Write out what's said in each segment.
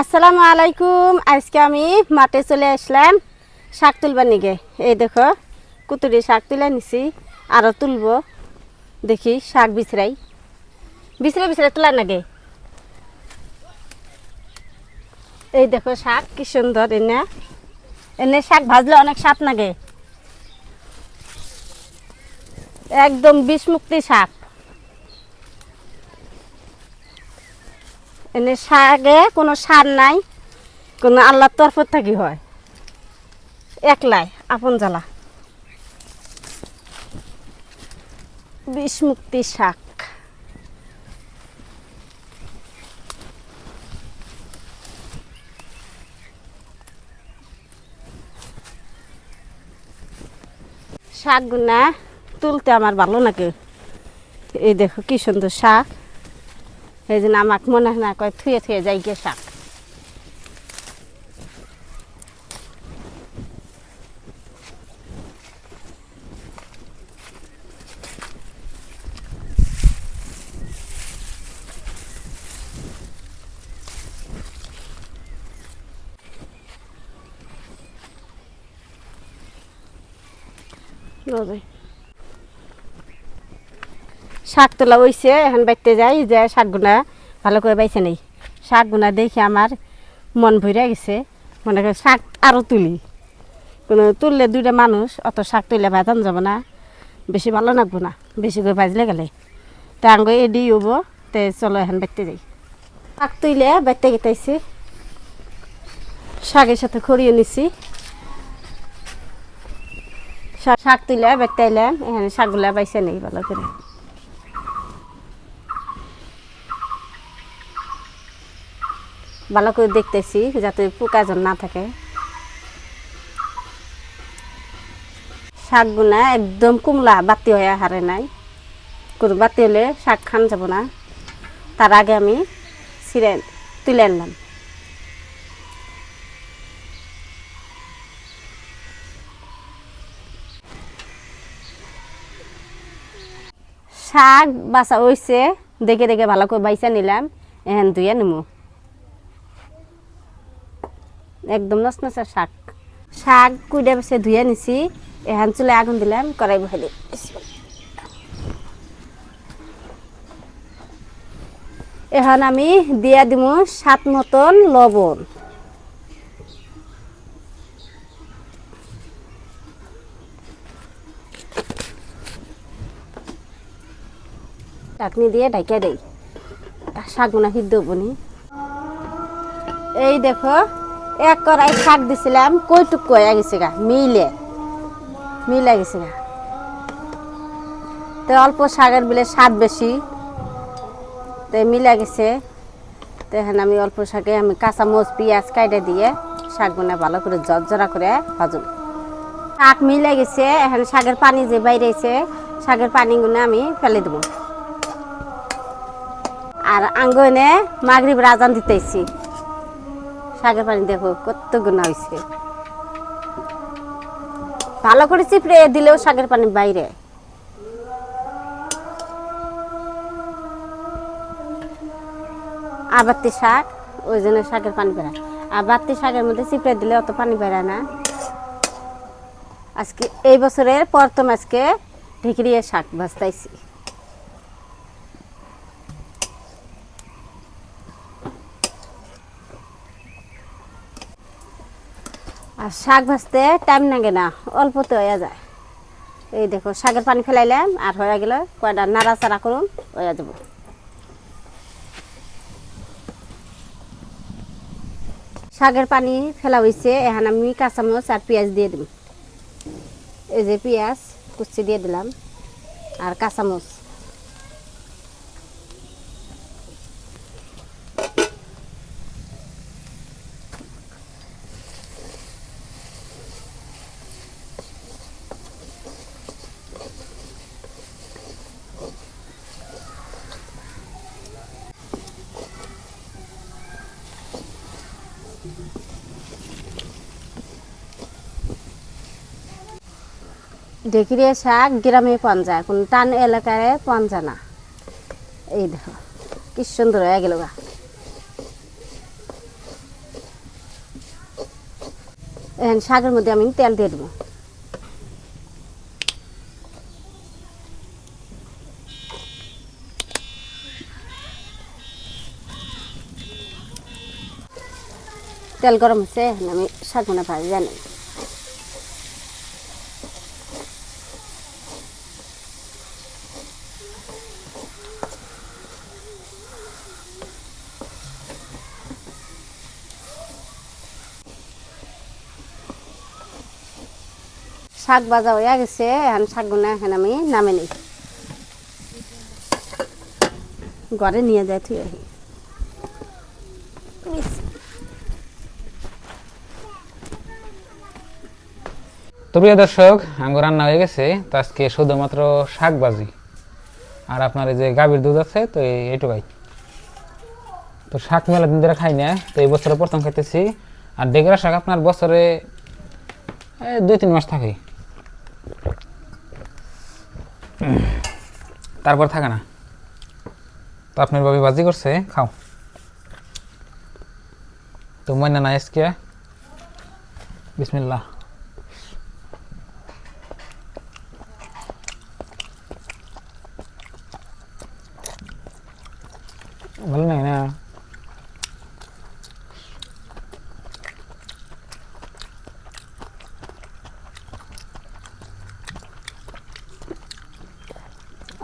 আসসালামু আলাইকুম। আজকে আমি মাঠে চলে আসলাম শাক তুলবার নিগে। এই দেখো কুতুরি শাক তুলে নিছি আরও তুলবো। দেখি শাক বিছরাই বিছরে বিছরে তোলার নাগে। এই দেখো শাক, কি সুন্দর এনে। এনে শাক ভাজলে অনেক স্বাদ লাগে একদম বিষমুক্তি শাক। এনে শাকে কোনো সার নাই, কোনো আল্লাহর তরফ থাকি হয়। একলাই, আপন জ্বালা। বিষমুক্তি শাক শাক। শাকগুনা তুলতে আমার ভালো লাগে। এই দেখো কি সুন্দর শাক। এই জন্য আমাকে মনে হয় না কয় থুয়ে থুয়ে যাই গিয়ে শাক রবে। শাক তোলা হইছে, এখন বাইতে যাই, যে শাকগুনা ভালো করে বাইছে নেই। শাকগুনা দেখে আমার মন ভরে গেছে। মনে করে শাক আরও তুলি। কোনো তুললে দুইটা মানুষ, অত শাক তুললে ভাজান যাব না। বেশি ভালো লাগবো না, বেশি করে ভাজলে গেলে। তা আঙ্গ এডি হব, তে চলো এখন বাইতে যাই। শাক তুইলে বাইতে গেতাইছি। শাকের সাথে খড়িয়ে নিছি। শাক শাক তুলে বাইতে এলাম এখানে শাকগুলা বাইছে নেই ভালো করে। ভালো করে দেখতেছি যাতে পোকা যেন না থাকে। শাকগুনা একদম কুমলা, বাতি হয়ে হারে নাই। কোনো বাতি হলে শাক খান যাব না। তার আগে আমি ছিঁড়ে তুলে আনলাম। শাক বাছা হয়েছে দেখে দেখে ভালো করে বাইসা নিলাম। এহেন ধুয়ে নিমু। একদম নচনচা শাক। শাক কুইডা বেছে ধুয়ে নিছি, এহান চুলে আগুন দিলাম কড়াই বহাইলি এখন আমি দিয়া দিমু সাত মতন লবণ। চাটনি দিয়ে ঢাইকা দেই। শাকগুনা সিদ্ধ হবনি এই দেখো এক কড়াই শাক দিছিলাম, কইটুক কয়া গেছে গা, মিলে। মিলে গেছে গা। তো অল্প শাকের বিলে স্বাদ বেশি। তো মিলে গেছে। তো এখানে আমি অল্প শাকে আমি কাঁচা মরিচ পেঁয়াজ কাইটে দিয়ে শাকগুনা ভালো করে জর্জরা করে ভাজুম। শাক মিলে গেছে, এখানে শাকের পানি যে বাইরেছে শাকের পানিগুলো আমি ফেলে দেবো। আর আঙ্গনে মাগরিব রাজান দিতেছি শাকের পানি দেখো, কত গুণা হয়েছে ভালো করে চিপড়ে দিলেও শাকের পানি বাইরে। আবাত্তি শাক, ওই জন্য শাকের পানি বেড়ায় আর শাকের মধ্যে চিপড়ে দিলে অত পানি বেড়ায় না। আজকে, এই বছরের প্রথম আজকে ঢেকিরিয়ে শাক ভাজতাইছি। আর শাক ভাজতে টাইম লাগে না, অল্পতে হয়ে যায়। এই দেখো, শাকের পানি ফেলাইলাম, আর হয়ে গেলে কয়টা নাড়াচাড়া করুন হয়ে যাব। শাকের পানি ফেলা হয়েছে এখন আমি কাঁচামচ আর পেঁয়াজ দিয়ে দিব এই যে পেঁয়াজ কুচি দিয়ে দিলাম, আর কাঁচামচ ঢেকিরিয়া শাক গ্রামে পান যায়, কোন টান এলাকায় পান যায় না। এই দেখো, কি সুন্দর হয়ে গেল গা। এখন শাকের মধ্যে আমি তেল দিয়ে দেবো। তেল গরম হচ্ছে আমি শাক মনে ভাজি জানি। শাক ভাজা হয়ে গেছে, এখন শাকগুলো এখন আমি নামে নিই। ঘরে নিয়ে যাই তুই আহি। তো প্রিয় দর্শক, আঙ্গুর রান্না হয়ে গেছে, তো আজকে শুধুমাত্র শাক ভাজি। আর আপনার এই যে গাভীর দুধ আছে, তো এই- এইটুকাই। তো শাক মেলা দিন ধরে খাই না, তো এই বছরে প্রথম খাইতেছি। আর ডেগরা শাক আপনার বছরে দুই তিন মাস থাকে। তারপর থাকে না। তো আপনার বাবি বাজি করছে খাও। তো ময়না না এসকে বিসমিল্লাহ ভালো লাগে না ভালো স্বাদ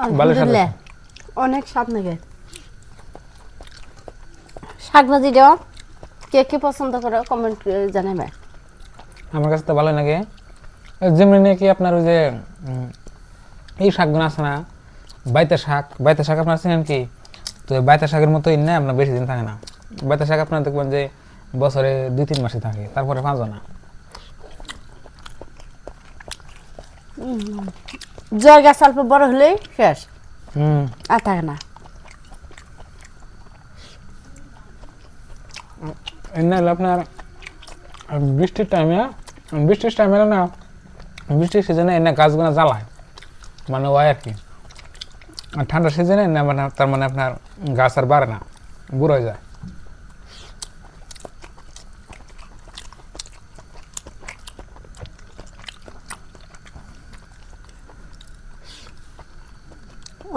আলহামদুলিল্লাহ। অনেক স্বাদ লাগে। শাক ভাজিটাও কে কে পছন্দ করে কমেন্ট জানাবে। আমার কাছে তো ভালো লাগে। যেমনি নাকি আপনার ওই যে এই শাকগুলো আছে না বাইতে শাক। বাইতে শাক আপনার চিনেন কি? তো বাইতে শাকের মতোই না আপনার বেশি দিন থাকে না। বাইতে শাক আপনার দেখবেন যে বছরে দুই তিন মাসে থাকে তারপরে পাঁচও না। জ্বর গাছ অল্প বড় হলেই শেষ। হুম। আর থাকে না। এমনি হলো আপনার বৃষ্টির টাইমে বৃষ্টির টাইমে না বৃষ্টির সিজনে এনে গাছগুলো জ্বালায়। মানে ওই আর কি। ঠান্ডার সিজনে না মানে তার মানে আপনার গাছ আর বাড়ে না বুড়ো হয়ে যায়।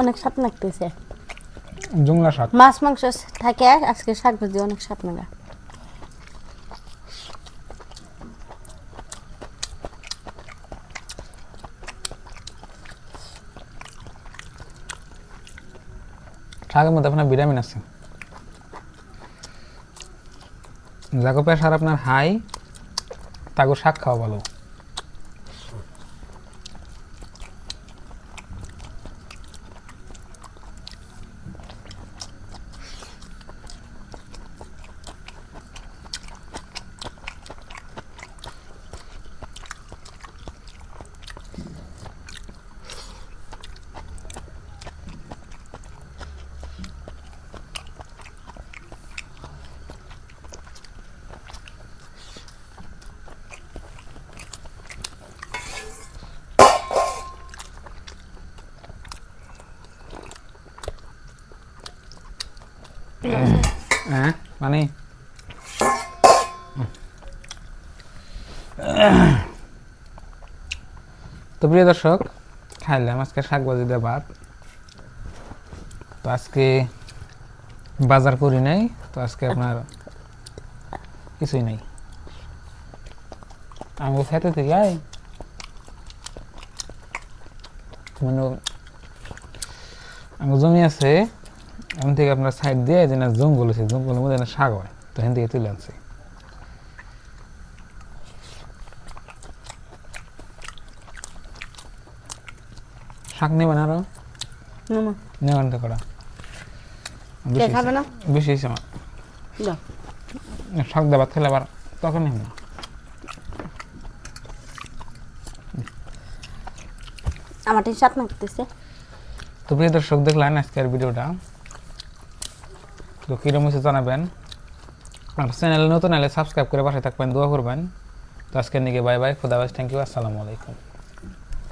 অনেক স্বাদ লাগতেছে। জুংলা শাক মাছ মাংস থাকে আজকে শাক ভাজি অনেক স্বাদ লাগে। শাকের মধ্যে আপনার ভিটামিন আছে। যাকে প্রেশার আপনার হাই তাকে শাক খাওয়া ভালো। হ্যাঁ মানে? তো প্রিয় দর্শক, খাইলাম আজকে শাক ভাজি দিয়ে ভাত। তো আজকে বাজার করি নাই, তো আজকে আপনার কিছুই নাই। আমি খেতে থেকে, আই। মানে আমার জমি আছে এমন থেকে আপনার সাইড দিয়ে যে না জঙ্গল আছে জঙ্গলের মধ্যে না শাক হয় তো এখান থেকে তুলে আনছি। শাক নেবেন আরও? নেবেন তো করা বেশি হয়েছে। আমার। শাক দেবাত খেলে আবার তখন নেব না আমার ঠিক স্বাদ লাগতেছে তো প্রিয় দর্শক দেখলেন আজকের ভিডিওটা। তো কীরকম হয়েছে জানাবেন। আর চ্যানেল নতুন এলে সাবস্ক্রাইব করে পাশে থাকবেন, দোয়া করবেন। তো আজকের নিকে বাই বাই খুদাবাস থ্যাংক ইউ আসসালামু আলাইকুম।